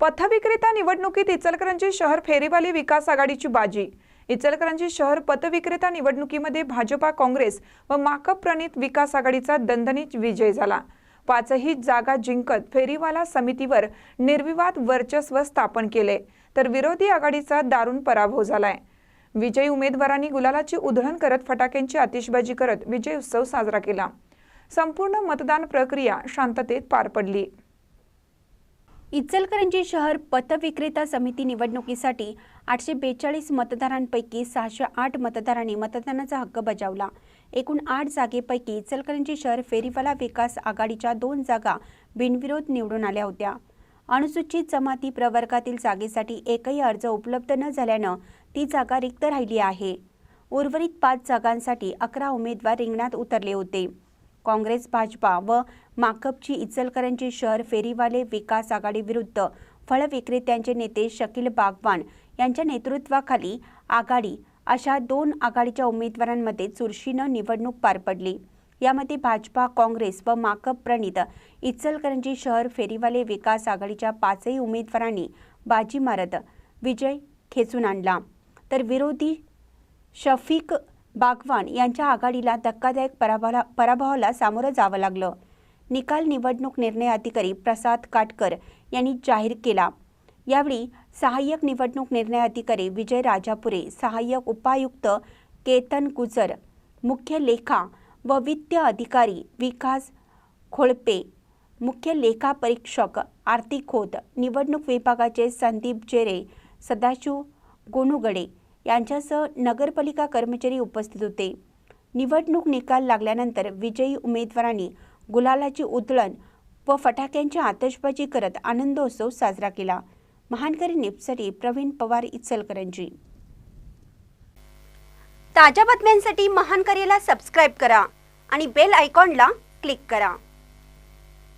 पथविक्रेता निवडणुकीत इचलकरंजी शहर फेरीवाली विकास आघाडीची बाजी. इचलकरंजी शहर पथविक्रेता निवडणुकीमध्ये भाजपा काँग्रेस व माकप प्रणित विकास आघाडीचा दणदणीत विजय झाला. पाचही जागा जिंकत फेरीवाला समितीवर निर्विवाद वर्चस्व स्थापन केले तर विरोधी आघाडीचा दारुण पराभव झालाय. विजयी उमेदवारांनी गुलालाची उधळण करत फटाक्यांची आतिषबाजी करत विजय उत्सव साजरा केला. संपूर्ण मतदान प्रक्रिया शांततेत पार पडली. इचलकरंजी शहर पथविक्रेता समिती निवडणुकीसाठी आठशे बेचाळीस मतदारांपैकी सहाशे आठ मतदारांनी मतदानाचा हक्क बजावला. एकूण आठ जागेपैकी इचलकरंजी शहर फेरीवाला विकास आघाडीच्या दोन जागा बिनविरोध निवडून आल्या होत्या. अनुसूचित जमाती प्रवर्गातील जागेसाठी एकही अर्ज उपलब्ध न झाल्यानं ती जागा रिक्त राहिली आहे. उर्वरित पाच जागांसाठी अकरा उमेदवार रिंगणात उतरले होते. काँग्रेस भाजपा व माकपची इचलकरंजी शहर फेरीवाले विकास आघाडी विरुद्ध फळ विक्रेत्यांचे नेते शकील बागवान यांच्या नेतृत्वाखाली आघाडी अशा दोन आघाडीच्या उमेदवारांमध्ये चुरशीनं निवडणूक पार पडली. यामध्ये भाजपा काँग्रेस व माकप प्रणित इचलकरंजी शहर फेरीवाले विकास आघाडीच्या पाचही उमेदवारांनी बाजी मारत विजय खेचून आणला. तर विरोधी शफीक बागवान यांच्या आघाडीला धक्कादायक पराभवाला पराभवाला सामोरं जावं लागलं. निकाल निवडणूक निर्णय अधिकारी प्रसाद काटकर यांनी जाहीर केला. यावेळी सहाय्यक निवडणूक निर्णय अधिकारी विजय राजापुरे सहाय्यक उपायुक्त केतन गुजर मुख्य लेखा व वित्त अधिकारी विकास खोळपे मुख्य लेखा परीक्षक आरती खोत निवडणूक विभागाचे संदीप जेरे सदाशिव गोनुगडे यांच्यासह नगरपालिका कर्मचारी उपस्थित होते. निवडणूक निकाल लागल्यानंतर विजयी उमेदवारांनी गुलालाची उधळण व फटाक्यांची आतषबाजी करत आनंदोत्सव साजरा केला. महानकरी निपसाठी प्रवीण पवार इचलकरंजी. ताज्या बातम्यांसाठी महानकरीला सबस्क्राईब करा आणि बेल आयकॉनला क्लिक करा.